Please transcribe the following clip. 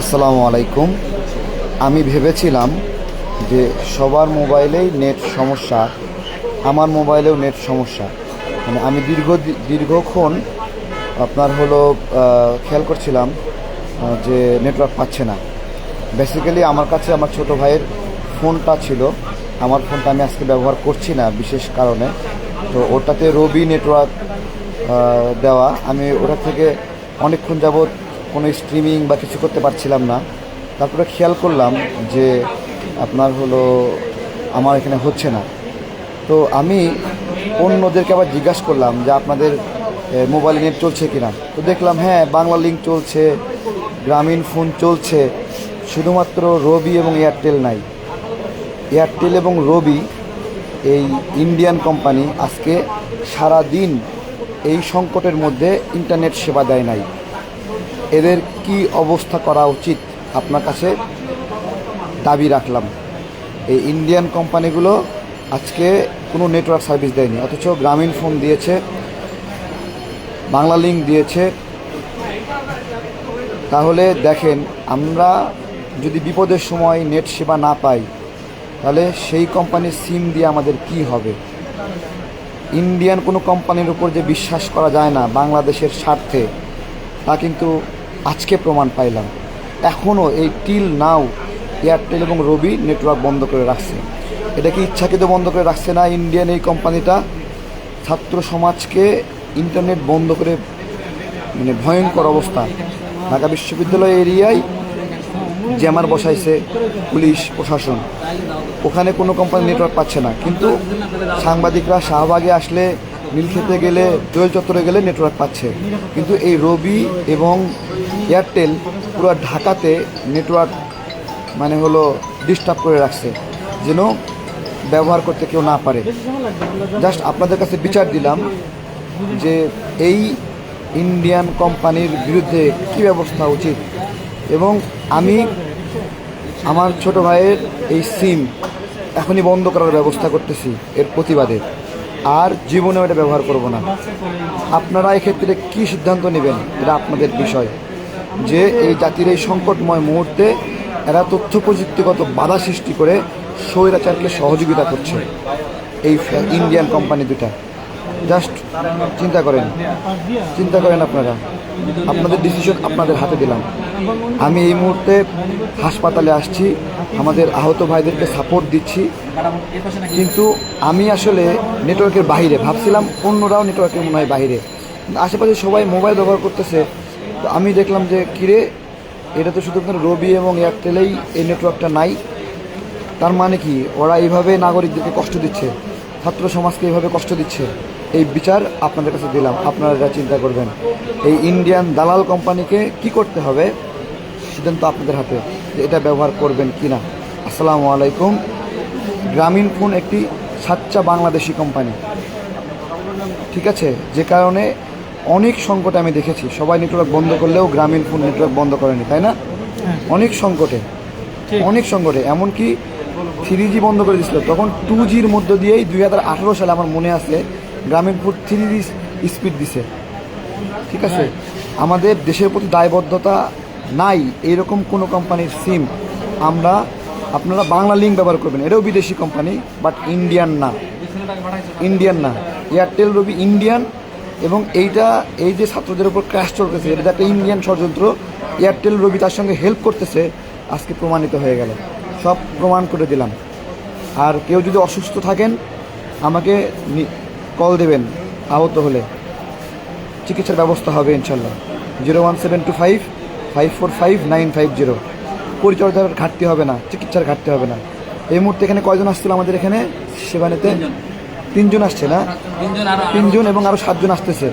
আসসালামু আলাইকুম। আমি ভেবেছিলাম যে সবার মোবাইলেই নেট সমস্যা, আমার মোবাইলেও নেট সমস্যা। মানে আমি দীর্ঘ দীর্ঘক্ষণ আপনার হলো খেয়াল করছিলাম যে নেটওয়ার্ক পাচ্ছে না। বেসিক্যালি আমার কাছে আমার ছোট ভাইয়ের ফোনটা ছিল। আমার ফোনটা আমি আজকে ব্যবহার করছি না বিশেষ কারণে। তো ওটাতে রবি নেটওয়ার্ক দেওয়া। আমি ওটা থেকে অনেকক্ষণ যাবৎ কোনো স্ট্রিমিং বা কিছু করতে পারছিলাম না। তারপরে খেয়াল করলাম যে আপনার হলো, আমার এখানে হচ্ছে না। তো আমি অন্যদেরকে আবার জিজ্ঞাসা করলাম যে আপনাদের মোবাইল নেট চলছে কি না তো দেখলাম হ্যাঁ বাংলা লিঙ্ক চলছে, গ্রামীণ ফোন চলছে, শুধুমাত্র রবি এবং এয়ারটেল নাই। এয়ারটেল এবং রবি, এই ইন্ডিয়ান কোম্পানি আজকে সারা দিন এই সংকটের মধ্যে ইন্টারনেট সেবা দেয় নাই। এদের কি অবস্থা করা উচিত আপনার কাছে? দাবি রাখলাম। এই ইন্ডিয়ান কোম্পানিগুলো আজকে কোনো নেটওয়ার্ক সার্ভিস দেয়নি, অথচ গ্রামীণ ফোন দিয়েছে, বাংলা লিঙ্ক দিয়েছে। তাহলে দেখেন, আমরা যদি বিপদের সময় নেট সেবা না পাই, তাহলে সেই কোম্পানির সিম দিয়ে আমাদের কি হবে? ইন্ডিয়ান কোনো কোম্পানির উপর যে বিশ্বাস করা যায় না বাংলাদেশের স্বার্থে, তা কিন্তু আজকে প্রমাণ পাইলাম। এখনও এই টিল নাও, এয়ারটেল এবং রবি নেটওয়ার্ক বন্ধ করে রাখছে। এটা কি ইচ্ছাকৃত বন্ধ করে রাখছে না ইন্ডিয়ান এই কোম্পানিটা? ছাত্র সমাজকে ইন্টারনেট বন্ধ করে মানে ভয়ঙ্কর অবস্থা। ঢাকা বিশ্ববিদ্যালয় এরিয়ায় জ্যামার বসাইছে পুলিশ, প্রশাসন। ওখানে কোনো কোম্পানি নেটওয়ার্ক পাচ্ছে না। কিন্তু সাংবাদিকরা শাহবাগে আসলে নীলক্ষেতে গেলে, দোয়েল চত্বরে গেলে নেটওয়ার্ক পাচ্ছে। কিন্তু এই রবি এবং এয়ারটেল পুরো ঢাকাতে নেটওয়ার্ক মানে হলো ডিস্টার্ব করে রাখছে, যেন ব্যবহার করতে কেউ না পারে। জাস্ট আপনাদের কাছে বিচার দিলাম যে এই ইন্ডিয়ান কোম্পানির বিরুদ্ধে কী ব্যবস্থা উচিত। এবং আমি, আমার ছোট ভাইয়ের এই সিম এখনই বন্ধ করার ব্যবস্থা করতেছি, এর প্রতিবাদে। আর জীবনেও এটা ব্যবহার করব না। আপনারা এক্ষেত্রে কি সিদ্ধান্ত নেবেন? এটা আপনাদের বিষয়। যে এই জাতির এই সংকটময় মুহূর্তে এরা তথ্য প্রযুক্তিগত বাধা সৃষ্টি করে স্বৈরাচারকে সহযোগিতা করছে। এই ইন্ডিয়ান কোম্পানি দুটা। জাস্ট চিন্তা করেন। চিন্তা করেন আপনারা। আপনাদের ডিসিশন আপনাদের হাতে দিলাম। আমি এই মুহূর্তে হাসপাতালে আসছি। আমাদের আহত ভাইদেরকে সাপোর্ট দিচ্ছি। কিন্তু আমি আসলে নেটওয়ার্কের বাইরে ভাবছিলাম অন্যরাও নেটওয়ার্কের মনে হয় বাইরে আশেপাশে সবাই মোবাইল ব্যবহার করতেছে। তো আমি দেখলাম যে, কিরে, এটা তো শুধুমাত্র রবি এবং এয়ারটেলেই এই নেটওয়ার্কটা নাই। তার মানে কি? ওরা এইভাবে নাগরিকদেরকে কষ্ট দিচ্ছে। ছাত্র সমাজকে এইভাবে কষ্ট দিচ্ছে। এই বিচার আপনাদের কাছে দিলাম। আপনারা চিন্তা করবেন এই ইন্ডিয়ান দালাল কোম্পানিকে কি করতে হবে সিদ্ধান্ত আপনাদের হাতে যে এটা ব্যবহার করবেন কি না আসসালামু আলাইকুম। গ্রামীণ ফোন একটি সাচ্চা বাংলাদেশি কোম্পানি। ঠিক আছে? যে কারণে অনেক সংকটে আমি দেখেছি। সবাই নেটওয়ার্ক বন্ধ করলেও গ্রামীণ ফোন নেটওয়ার্ক বন্ধ করেনি তাই না? অনেক সংকটে। অনেক সংকটে। এমনকি থ্রি জি বন্ধ করে দিয়েছিল তখন টু জির মধ্য দিয়েই দুই হাজার আঠারো সালে আমার মনে আছে গ্রামীণ ফোন থ্রি স্পিড দিছে। ঠিক আছে? আমাদের দেশের প্রতি দায়বদ্ধতা নাই, এইরকম কোনো কোম্পানির সিম আমরা, আপনারা বাংলা লিঙ্ক ব্যবহার করবেন। এটাও বিদেশি কোম্পানি বাট ইন্ডিয়ান না। ইন্ডিয়ান না। এয়ারটেল রবি ইন্ডিয়ান এবং এইটা, এই যে ছাত্রদের উপর ক্র্যাশ চলতেছে, এটা একটা ইন্ডিয়ান ষড়যন্ত্র এয়ারটেল রবি তার সঙ্গে হেল্প করতেছে, আজকে প্রমাণিত হয়ে গেল। সব প্রমাণ করে দিলাম। আর কেউ যদি অসুস্থ থাকেন, আমাকে কল দেবেন, আহত হলে। চিকিৎসার ব্যবস্থা হবে, ইনশাল্লাহ। Zero one seven two five five four five nine five zero পরিচর্যার ঘাটতি হবে না, চিকিৎসার ঘাটতি হবে না। এই মুহূর্তে এখানে কয়জন আসছিল আমাদের এখানে? সেবা নিতে তিনজন আসছে না? তিনজন তিনজন এবং আরও সাতজন আসতেছে।